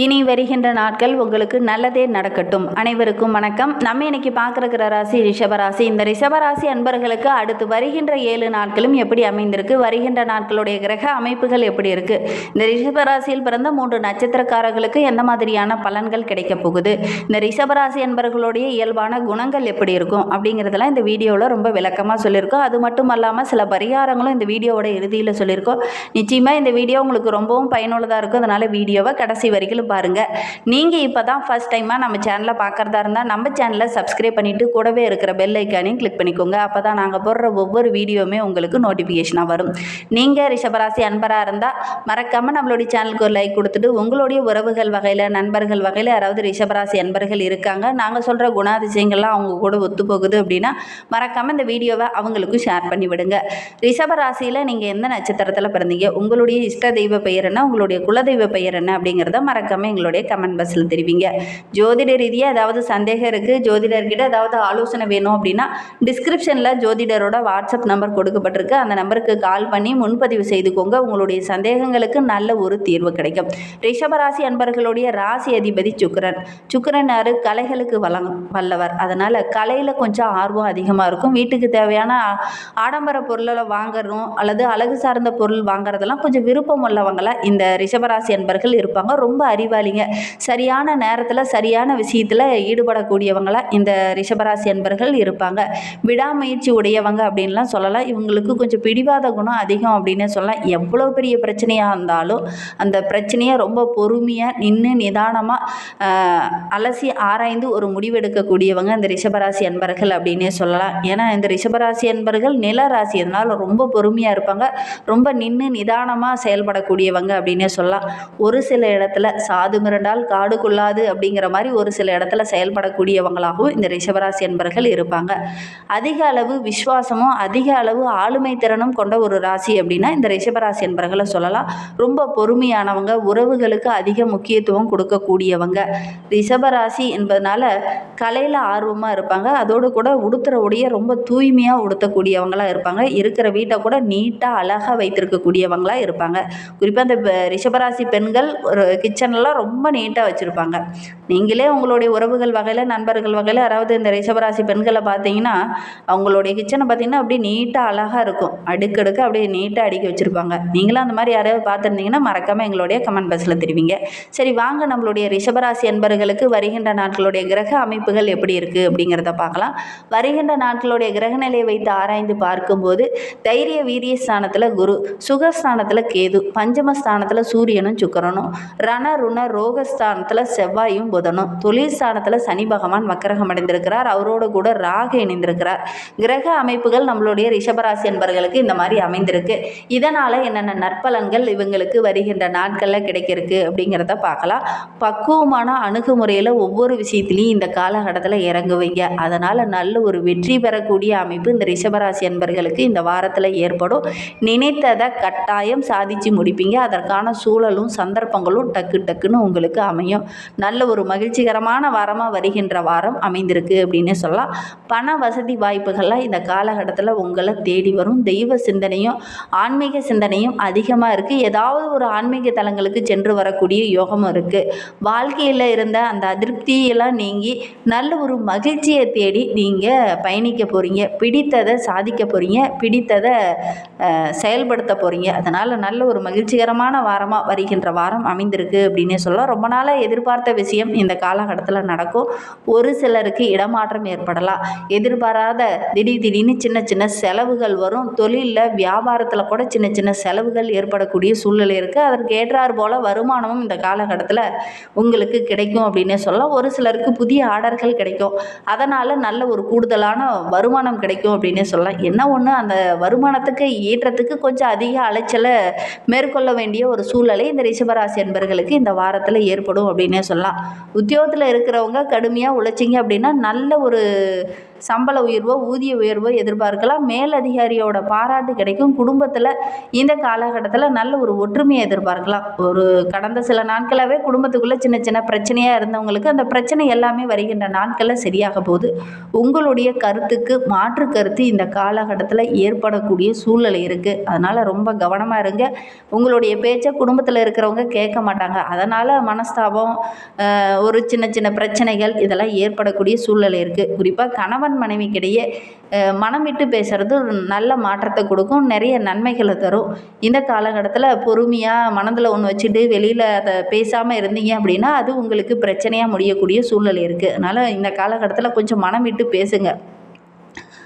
இனி வருகின்ற நாட்கள் உங்களுக்கு நல்லதே நடக்கட்டும். அனைவருக்கும் வணக்கம். நம்ம இன்னைக்கு பார்க்குற ராசி ரிஷபராசி. இந்த ரிஷபராசி அன்பர்களுக்கு அடுத்து வருகின்ற ஏழு நாட்களும் எப்படி அமைந்திருக்கு? வருகின்ற நாட்களுடைய கிரக அமைப்புகள் எப்படி இருக்கு? இந்த ரிஷபராசியில் பிறந்த மூன்று நட்சத்திரக்காரர்களுக்கு எந்த மாதிரியான பலன்கள் கிடைக்க போகுது? இந்த ரிஷபராசி அன்பர்களுடைய இயல்பான குணங்கள் எப்படி இருக்கும்? அப்படிங்கிறதெல்லாம் இந்த வீடியோவில் ரொம்ப விளக்கமாக சொல்லியிருக்கோம். அது மட்டும் அல்லாமல் சில பரிகாரங்களும் இந்த வீடியோவோட இறுதியில் சொல்லியிருக்கோம். நிச்சயமாக இந்த வீடியோ உங்களுக்கு ரொம்பவும் பயனுள்ளதாக இருக்கும். அதனால் வீடியோவை கடைசி வரைக்கும் பாருங்கள் நீங்கள் இப்போ தான் ஃபஸ்ட் டைமாக நம்ம சேனலை பார்க்குறதா இருந்தால் நம்ம சேனலை சப்ஸ்கிரைப் பண்ணிவிட்டு கூடவே இருக்கிற பெல் ஐக்கானையும் கிளிக் பண்ணிக்கோங்க. அப்போ தான் நாங்கள் போடுற ஒவ்வொரு வீடியோவுமே உங்களுக்கு நோட்டிஃபிகேஷனாக வரும். நீங்கள் ரிஷபராசி அன்பராக இருந்தால் மறக்காமல் நம்மளுடைய சேனலுக்கு ஒரு லைக் கொடுத்துட்டு உங்களுடைய உறவுகள் வகையில் நண்பர்கள் வகையில் யாராவது ரிஷபராசி அன்பர்கள் இருக்காங்க நாங்கள் சொல்கிற குணாதிசயங்கள்லாம் அவங்க கூட ஒத்து போகுது அப்படின்னா மறக்காமல் இந்த வீடியோவை அவங்களுக்கும் ஷேர் பண்ணி விடுங்க. ரிஷபராசியில் நீங்கள் எந்த நட்சத்திரத்தில் பிறந்தீங்க உங்களுடைய இஷ்ட தெய்வ பெயர் என்ன உங்களுடைய குலதெய்வ பெயர் என்ன அப்படிங்கிறத மறக்காமல் எங்களுடைய கமெண்ட் பாக்ஸில் தெரிவிங்க. ஜோதிட ரீதியாக ஏதாவது சந்தேகம் இருக்குது ஜோதிடர்கிட்ட ஏதாவது ஆலோசனை வேணும் அப்படின்னா டிஸ்கிரிப்ஷனில் ஜோதிடரோட வாட்ஸ்அப் நம்பர் கொடுக்கப்பட்டிருக்கு. அந்த நம்பருக்கு கால் பண்ணி முன்பதிவு செய்துக்கோங்க. உங்களுடைய சந்தேகங்களுக்கு நல்ல ஒரு தீர்வு கிடைக்கும். ரிஷபராசி அன்பர்களுடைய ராசி அதிபதி சுக்கரன். சுக்கரன் ஆறு கலைகளுக்கு வளங் வல்லவர். அதனால் கலையில் கொஞ்சம் ஆர்வம் அதிகமாக இருக்கும். வீட்டுக்கு தேவையான ஆ- ஆடம்பர பொருளை வாங்குறோம் அல்லது அழகு சார்ந்த பொருள் வாங்குறதெல்லாம் கொஞ்சம் விருப்பம் உள்ளவங்களாக இந்த ரிஷபராசி அன்பர்கள் இருப்பாங்க. ரொம்ப அறிவாளிங்க. சரியான நேரத்தில் சரியான விஷயத்தில் ஈடுபடக்கூடியவங்களாக இந்த ரிஷபராசி அன்பர்கள் இருப்பாங்க. விடாமுயற்சி உடையவங்க அப்படின்லாம் சொல்லலாம் இவங்களுக்கு கொஞ்சம் பிடிவாத குணம் அதிகம் அப்படின்னு சொல்லலாம். எவ்வளோ பெரிய பிரச்சனையாக இருந்தாலும் அந்த பிரச்சனையை ரொம்ப பொறுமையாக நின்று நிதானமாக அலசி ஆராய்ந்து ஒரு முடிவெடுக்கக்கூடியவங்க இந்த ரிஷபராசி அன்பர்கள் அப்படின்னே சொல்லலாம். ஏன்னா இந்த ரிஷபராசி அன்பர்கள் நில ராசி. அதனால் ரொம்ப பொறுமையாக இருப்பாங்க. ரொம்ப நின்று நிதானமாக செயல்படக்கூடியவங்க அப்படின்னே சொல்லலாம். ஒரு சில இடத்துல சாது மிரண்டால் காடு கொள்ளாது அப்படிங்கிற மாதிரி ஒரு சில இடத்துல செயல்படக்கூடியவங்களாகவும் இந்த ரிஷபராசி என்பர்கள் இருப்பாங்க. அதிக அளவு விஸ்வாசமும் அதிக அளவு ஆளுமை திறனும் கொண்ட ஒரு ராசி அப்படின்னா இந்த ரிஷபராசி என்பர்களை சொல்லலாம். ரொம்ப பொறுமையானவங்க உறவுகளுக்கு அதிக முக்கியத்துவம் கொடுக்கக்கூடியவங்க. ரிஷபராசி என்பதனால கலையில் ஆர்வமாக இருப்பாங்க. அதோடு கூட உடுத்துற உடைய ரொம்ப தூய்மையாக உடுத்தக்கூடியவங்களாக இருப்பாங்க. இருக்கிற வீட்டை கூட நீட்டாக அழகாக வைத்திருக்கக்கூடியவங்களாக இருப்பாங்க. குறிப்பாக இந்த ரிஷபராசி பெண்கள் ஒரு கிச்சனில் உறவுகள்லாம் ரொம்ப நீட்டாக வச்சுருப்பாங்க. நீங்களே உங்களுடைய உறவுகள் வகையில் நண்பர்கள் வகையில் யாராவது இந்த ரிஷபராசி பெண்களை பார்த்தீங்கன்னா அவங்களுடைய கிச்சனை பார்த்தீங்கன்னா அப்படியே நீட்டாக அழகாக இருக்கும். அடுக்கடுக்க அப்படியே நீட்டாக அடுக்கி வச்சுருப்பாங்க. நீங்களும் அந்த மாதிரி யாராவது பார்த்துருந்தீங்கன்னா மறக்காமல் எங்களுடைய கமெண்ட் பாக்ஸில் தெரிவிங்க. சரி வாங்க நம்மளுடைய ரிஷபராசி அன்பர்களுக்கு வருகின்ற நாட்களுடைய கிரக அமைப்புகள் எப்படி இருக்குது அப்படிங்கிறத பார்க்கலாம். வருகின்ற நாட்களுடைய கிரக நிலையை வைத்து ஆராய்ந்து பார்க்கும்போது தைரிய வீரிய ஸ்தானத்தில் குரு சுகஸ்தானத்தில் கேது பஞ்சமஸ்தானத்தில் சூரியனும் சுக்கரனும் ரண ருண ரோகஸ்தானத்தில் செவ்வாயும் புதனும். தொழில் ஸ்தானத்தில் சனி பகவான் வக்கரகம் அடைந்திருக்கிறார். அவரோட கூட ராகு இணைந்திருக்கிறார். கிரக அமைப்புகள் நம்மளுடைய ரிஷபராசி என்பர்களுக்கு இந்த மாதிரி அமைந்திருக்கு. இதனால் என்னென்ன நற்பலன்கள் இவங்களுக்கு வருகின்ற நாட்களில் கிடைக்கிறதுக்கு அப்படிங்கிறத பார்க்கலாம். பக்குவமான அணுகுமுறையில் ஒவ்வொரு விஷயத்துலையும் இந்த காலகட்டத்தில் இறங்குவீங்க. அதனால் நல்ல ஒரு வெற்றி பெறக்கூடிய அமைப்பு இந்த ரிஷபராசி என்பர்களுக்கு இந்த வாரத்தில் ஏற்படும். நினைத்ததை கட்டாயம் சாதிச்சு முடிப்பீங்க. அதற்கான சூழலும் சந்தர்ப்பங்களும் டக்கு டக்குன்னு உங்களுக்கு அமையும். நல்ல ஒரு மகிழ்ச்சிகரமான வாரமாக வருகின்ற வாரம் அமைந்திருக்கு அப்படின்னு சொல்லலாம். பண வசதி வாய்ப்புகள்லாம் இந்த காலகட்டத்தில் உங்களை தேடி வரும். தெய்வ சிந்தனையும் ஆன்மீக சிந்தனையும் அதிகமாக இருக்குது ஏதாவது ஒரு ஆன்மீக தலங்களுக்கு சென்று வரக்கூடிய யோகமும் இருக்குது வாழ்க்கையில் இருந்த அந்த அதிருப்தியெல்லாம் நீங்கி நல்ல ஒரு மகிழ்ச்சியை தேடி நீங்கள் பயணிக்க போகிறீங்க பிடித்ததை சாதிக்க போகிறீங்க பிடித்ததை செயல்படுத்த போகிறீங்க அதனால் நல்ல ஒரு மகிழ்ச்சிகரமான வாரமாக வருகின்ற வாரம் அமைந்திருக்கு அப்படின்னு அப்படின்னே சொல்லலாம். ரொம்ப நாளாக எதிர்பார்த்த விஷயம் இந்த காலகட்டத்தில் நடக்கும். ஒரு சிலருக்கு இடமாற்றம் ஏற்படலாம். எதிர்பாராத திடீர் திடீர்னு சின்ன சின்ன செலவுகள் வரும். தொழிலில் வியாபாரத்தில் கூட சின்ன சின்ன செலவுகள் ஏற்படக்கூடிய சூழ்நிலை இருக்குது அதற்கு ஏற்றாறு போல் வருமானமும் இந்த காலகட்டத்தில் உங்களுக்கு கிடைக்கும் அப்படின்னே சொல்லலாம். ஒரு சிலருக்கு புதிய ஆர்டர்கள் கிடைக்கும். அதனால் நல்ல ஒரு கூடுதலான வருமானம் கிடைக்கும் அப்படின்னே சொல்லலாம். என்ன ஒன்று அந்த வருமானத்துக்கு ஈட்டுறதுக்கு கொஞ்சம் அதிக அலைச்சலை மேற்கொள்ள வேண்டிய ஒரு சூழ்நிலை இந்த ரிஷபராசி என்பர்களுக்கு இந்த வாரத்தில் ஏற்படும் அப்படின்னே சொல்லலாம். உத்தியோகத்தில் இருக்கிறவங்க கடுமையாக உழைச்சிங்க அப்படின்னா நல்ல ஒரு சம்பள உயர்வோ ஊதிய உயர்வோ எதிர்பார்க்கலாம். மேலதிகாரியோட பாராட்டு கிடைக்கும். குடும்பத்தில் இந்த காலகட்டத்தில் நல்ல ஒரு ஒற்றுமையை எதிர்பார்க்கலாம். ஒரு கடந்த சில நாட்களாகவே குடும்பத்துக்குள்ளே சின்ன சின்ன பிரச்சனையாக இருந்தவங்களுக்கு அந்த பிரச்சனை எல்லாமே வருகின்ற நாட்களில் சரியாக போகுது. உங்களுடைய கருத்துக்கு மாற்று கருத்து இந்த காலகட்டத்தில் ஏற்படக்கூடிய சூழ்நிலை இருக்குது அதனால் ரொம்ப கவனமாக இருங்க. உங்களுடைய பேச்சை குடும்பத்தில் இருக்கிறவங்க கேட்க மாட்டாங்க. அதனால் மனஸ்தாபம் ஒரு சின்ன சின்ன பிரச்சனைகள் இதெல்லாம் ஏற்படக்கூடிய சூழ்நிலை இருக்குது குறிப்பாக கணவன் மனைவிக்கிடையே மனம் விட்டு பேசுகிறது ஒரு நல்ல மாற்றத்தை கொடுக்கும் நிறைய நன்மைகளை தரும். இந்த காலகட்டத்தில் பொறுமையாக மனதில் ஒன்று வச்சுட்டு வெளியில் அதை பேசாமல் இருந்தீங்க அப்படின்னா அது உங்களுக்கு பிரச்சனையாக முடியக்கூடிய சூழ்நிலை இருக்குது அதனால் இந்த காலகட்டத்தில் கொஞ்சம் மனம் விட்டு பேசுங்க.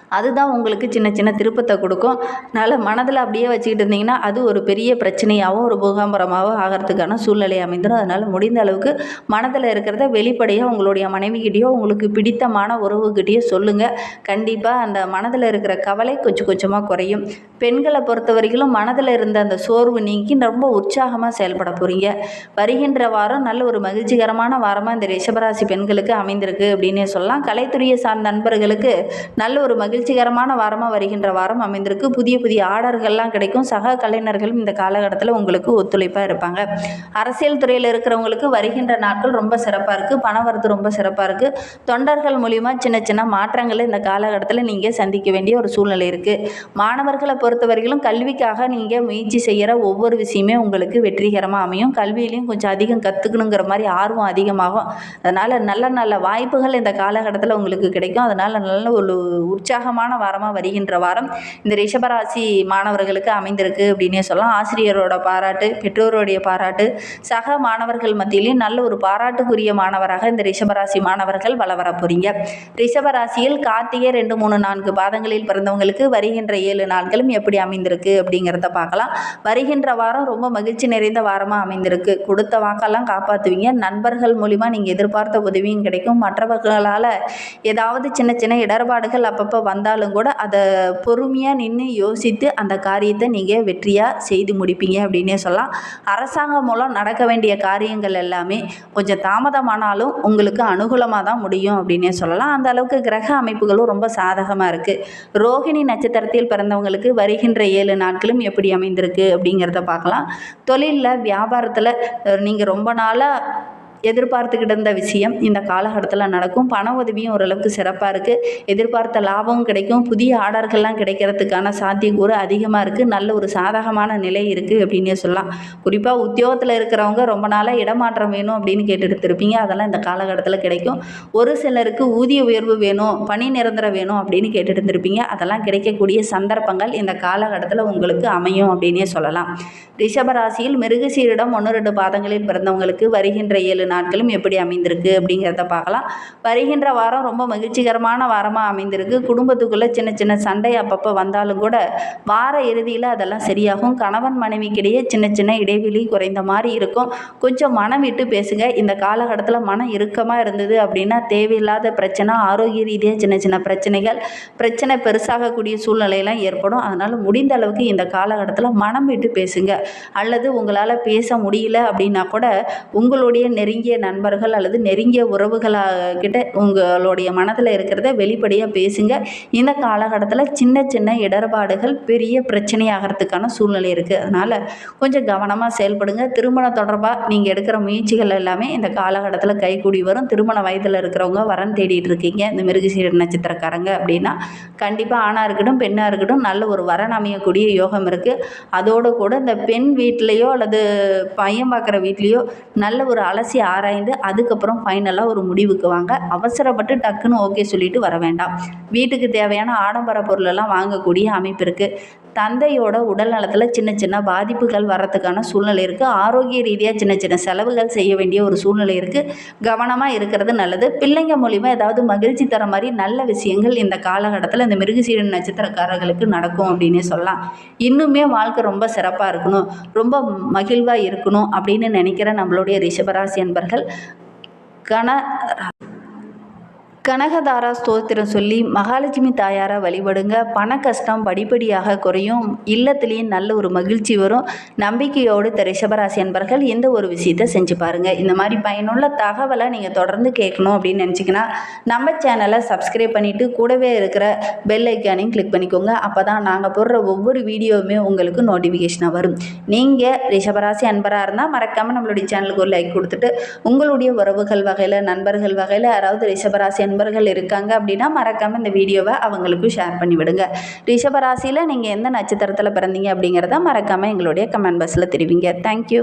அதுதான் உங்களுக்கு சின்ன சின்ன திருப்பத்தை கொடுக்கும். அதனால் மனதில் அப்படியே வச்சுக்கிட்டு இருந்தீங்கன்னா அது ஒரு பெரிய பிரச்சனையாகவும் ஒரு பூகாம்பரமாகவும் ஆகிறதுக்கான சூழ்நிலை அமைந்துடும் அதனால் முடிந்த அளவுக்கு மனதில் இருக்கிறத வெளிப்படையாக உங்களுடைய மனைவிக்கிட்டேயோ உங்களுக்கு பிடித்தமான உறவுகிட்டேயோ சொல்லுங்கள் கண்டிப்பாக அந்த மனதில் இருக்கிற கவலை கொஞ்சம் கொஞ்சமாக குறையும். பெண்களை பொறுத்த வரைக்கும் மனதில் இருந்த அந்த சோர்வு நீங்கி ரொம்ப உற்சாகமாக செயல்பட போகிறீங்க வருகின்ற வாரம் நல்ல ஒரு மகிழ்ச்சிகரமான வாரமாக இந்த ரிஷபராசி பெண்களுக்கு அமைந்திருக்கு அப்படின்னே சொல்லலாம். கலைத்துறையை சார்ந்த நண்பர்களுக்கு நல்ல ஒரு மகிழ்ச்சி மகிழ்ச்சிகரமான வாரமாக வருகின்ற வாரம் அமைந்திருக்கு. புதிய புதிய ஆர்டர்கள்லாம் கிடைக்கும். சக கலைஞர்களும் இந்த காலகட்டத்தில் உங்களுக்கு ஒத்துழைப்பாக இருப்பாங்க. அரசியல் துறையில் இருக்கிறவங்களுக்கு வருகின்ற நாட்கள் ரொம்ப சிறப்பாக இருக்குது பணவரத்து ரொம்ப சிறப்பாக இருக்குது தொண்டர்கள் மூலிமா சின்ன சின்ன மாற்றங்களை இந்த காலகட்டத்தில் நீங்கள் சந்திக்க வேண்டிய ஒரு சூழ்நிலை இருக்குது மாணவர்களை பொறுத்தவரையிலும் கல்விக்காக நீங்கள் முயற்சி செய்கிற ஒவ்வொரு விஷயமே உங்களுக்கு வெற்றிகரமாக அமையும். கல்வியிலையும் கொஞ்சம் அதிகம் கற்றுக்கணுங்கிற மாதிரி ஆர்வம் அதிகமாகும். அதனால் நல்ல நல்ல வாய்ப்புகள் இந்த காலகட்டத்தில் உங்களுக்கு கிடைக்கும். அதனால் நல்ல ஒரு உற்சாக சாதகமான வாரமாக வருகின்ற வாரம் இந்த ரிஷபராசி மாணவர்களுக்கு அமைந்திருக்கு அப்படின்னே சொல்லலாம். ஆசிரியரோட பாராட்டு பெற்றோருடைய பாராட்டு சக மாணவர்கள் மத்தியிலையும் நல்ல ஒரு பாராட்டுக்குரிய மாணவராக இந்த ரிஷபராசி மாணவர்கள் வள வர போகிறீங்க ரிஷபராசியில் கார்த்திகை ரெண்டு மூணு நான்கு பாதங்களில் பிறந்தவங்களுக்கு வருகின்ற ஏழு நாட்களும் எப்படி அமைந்திருக்கு அப்படிங்கிறத பார்க்கலாம். வருகின்ற வாரம் ரொம்ப மகிழ்ச்சி நிறைந்த வாரமாக அமைந்திருக்கு. கொடுத்த வாக்கெல்லாம் காப்பாற்றுவீங்க நண்பர்கள் மூலிமா நீங்கள் எதிர்பார்த்த உதவியும் கிடைக்கும். மற்றவர்களால் ஏதாவது சின்ன சின்ன இடர்பாடுகள் அப்பப்போ வந்தாலும் கூட அதை பொறுமையாக நின்று யோசித்து அந்த காரியத்தை நீங்கள் வெற்றியாக செய்து முடிப்பீங்க அப்படின்னே சொல்லலாம். அரசாங்கம் மூலம் நடக்க வேண்டிய காரியங்கள் எல்லாமே கொஞ்சம் தாமதமானாலும் உங்களுக்கு அனுகூலமாக தான் முடியும் அப்படின்னே சொல்லலாம். அந்த அளவுக்கு கிரக அமைப்புகளும் ரொம்ப சாதகமாக இருக்குது ரோகிணி நட்சத்திரத்தில் பிறந்தவங்களுக்கு வருகின்ற ஏழு நாட்களும் எப்படி அமைந்திருக்கு அப்படிங்கிறத பார்க்கலாம். தொழிலில் வியாபாரத்தில் நீங்கள் ரொம்ப நாளாக எதிர்பார்த்துக்கிட்டு இருந்த விஷயம் இந்த காலகட்டத்தில் நடக்கும். பண உதவியும் ஓரளவுக்கு சிறப்பாக இருக்குது எதிர்பார்த்த லாபமும் கிடைக்கும். புதிய ஆர்டர்கள்லாம் கிடைக்கிறதுக்கான சாத்தியக்கூறு அதிகமாக இருக்குது நல்ல ஒரு சாதகமான நிலை இருக்குது அப்படின்னே சொல்லலாம். குறிப்பாக உத்தியோகத்தில் இருக்கிறவங்க ரொம்ப நாளாக இடமாற்றம் வேணும் அப்படின்னு கேட்டுட்டு அதெல்லாம் இந்த காலகட்டத்தில் கிடைக்கும். ஒரு சிலருக்கு ஊதிய உயர்வு வேணும் பணி நிரந்தரம் வேணும் அப்படின்னு கேட்டுட்டு இருந்திருப்பீங்க. அதெல்லாம் கிடைக்கக்கூடிய சந்தர்ப்பங்கள் இந்த காலகட்டத்தில் உங்களுக்கு அமையும் அப்படின்னே சொல்லலாம். ரிஷபராசியில் மிருகசீரிடம் ஒன்று ரெண்டு பாதங்களில் பிறந்தவங்களுக்கு வருகின்ற ஏழு நாட்களும் எப்படி அமைந்திருக்கு அப்படிங்கிறத பார்க்கலாம். வருகின்ற வாரம் ரொம்ப மகிழ்ச்சிகரமான வாரமாக அமைந்திருக்கு. குடும்பத்துக்குள்ளே சின்ன சின்ன சண்டை அப்பப்போ வந்தாலும் கூட வார இறுதியில் அதெல்லாம் சரியாகும். கணவன் மனைவிக்கிடையே சின்ன சின்ன இடைவெளி குறைந்த மாதிரி இருக்கும். கொஞ்சம் மனம் விட்டு பேசுங்க. இந்த காலகட்டத்தில் மனம் இறுக்கமாக இருந்தது அப்படின்னா தேவையில்லாத பிரச்சனை ஆரோக்கிய ரீதியாக சின்ன சின்ன பிரச்சனைகள் பிரச்சனை பெருசாகக்கூடிய சூழ்நிலையெல்லாம் ஏற்படும். அதனால் முடிந்த அளவுக்கு இந்த காலகட்டத்தில் மனம் விட்டு பேசுங்க. அல்லது உங்களால் பேச முடியல அப்படின்னா கூட உங்களுடைய நெருங்கிய நண்பர்கள் அல்லது நெருங்கிய உறவுகளாக கிட்ட உங்களுடைய மனதில் இருக்கிறத வெளிப்படையாக பேசுங்க. இந்த காலகட்டத்தில் சின்ன சின்ன இடர்பாடுகள் பெரிய பிரச்சனையாகிறதுக்கான சூழ்நிலை இருக்குது அதனால் கொஞ்சம் கவனமாக செயல்படுங்க. திருமணம் தொடர்பாக நீங்கள் எடுக்கிற முயற்சிகள் எல்லாமே இந்த காலகட்டத்தில் கைகூடி வரும். திருமண வயதில் இருக்கிறவங்க வரன் தேடிட்டு இருக்கீங்க. இந்த மிருகசீர நட்சத்திரக்காரங்க அப்படின்னா கண்டிப்பாக ஆணாக இருக்கட்டும் பெண்ணாக இருக்கட்டும் நல்ல ஒரு வரன் அமையக்கூடிய யோகம் இருக்குது அதோடு கூட இந்த பெண் வீட்லேயோ அல்லது பையன் பார்க்குற வீட்லேயோ நல்ல ஒரு அலசி ஆராய்ந்து அதுக்கப்புறம் ஃபைனலாக ஒரு முடிவுக்கு வாங்க. அவசரப்பட்டு டக்குன்னு ஓகே சொல்லிட்டு வர வேண்டாம். வீட்டுக்கு தேவையான ஆடம்பர பொருளெல்லாம் வாங்கக்கூடிய அமைப்பு இருக்குது தந்தையோட உடல் நலத்தில் சின்ன சின்ன பாதிப்புகள் வர்றதுக்கான சூழ்நிலை இருக்குது ஆரோக்கிய ரீதியாக சின்ன சின்ன செலவுகள் செய்ய வேண்டிய ஒரு சூழ்நிலை இருக்குது கவனமாக இருக்கிறது நல்லது. பிள்ளைங்க மூலிமா ஏதாவது மகிழ்ச்சி தர மாதிரி நல்ல விஷயங்கள் இந்த காலகட்டத்தில் இந்த மிருகசீரன் நட்சத்திரக்காரர்களுக்கு நடக்கும் அப்படின்னே சொல்லலாம். இன்னுமே வாழ்க்கை ரொம்ப சிறப்பாக இருக்கணும். ரொம்ப மகிழ்வாக இருக்கணும் அப்படின்னு நினைக்கிற நம்மளுடைய ரிஷபராசி அன்பர்கள் கன கனகதாரா ஸ்தோத்திரம் சொல்லி மகாலட்சுமி தாயாரை வழிபடுங்க. பண கஷ்டம் படிப்படியாக குறையும். இல்லத்துலேயும் நல்ல ஒரு மகிழ்ச்சி வரும். நம்பிக்கையோடு இந்த ரிஷபராசி அன்பர்கள் எந்த ஒரு விஷயத்தை செஞ்சு பாருங்கள் இந்த மாதிரி பயனுள்ள தகவலை நீங்கள் தொடர்ந்து கேட்கணும் அப்படின்னு நினச்சிங்கன்னா நம்ம சேனலை சப்ஸ்கிரைப் பண்ணிவிட்டு கூடவே இருக்கிற பெல் ஐக்கானையும் கிளிக் பண்ணிக்கோங்க. அப்போ தான் நாங்கள் போடுற ஒவ்வொரு வீடியோவுமே உங்களுக்கு நோட்டிஃபிகேஷனாக வரும். நீங்கள் ரிஷபராசி அன்பராக இருந்தால் மறக்காமல் நம்மளுடைய சேனலுக்கு ஒரு லைக் கொடுத்துட்டு உங்களுடைய உறவுகள் வகையில் நண்பர்கள் வகையில் யாராவது ரிஷபராசி நண்பர்கள் இருக்காங்க அப்படின்னா மறக்காமல் இந்த வீடியோவை அவங்களுக்கும் ஷேர் பண்ணி விடுங்க. ரிஷபராசியில் நீங்கள் எந்த நட்சத்திரத்தில் பிறந்தீங்க அப்படிங்கிறத மறக்காமல் எங்களுடைய கமெண்ட் பாக்ஸில் தெரிவிங்க. தேங்க்யூ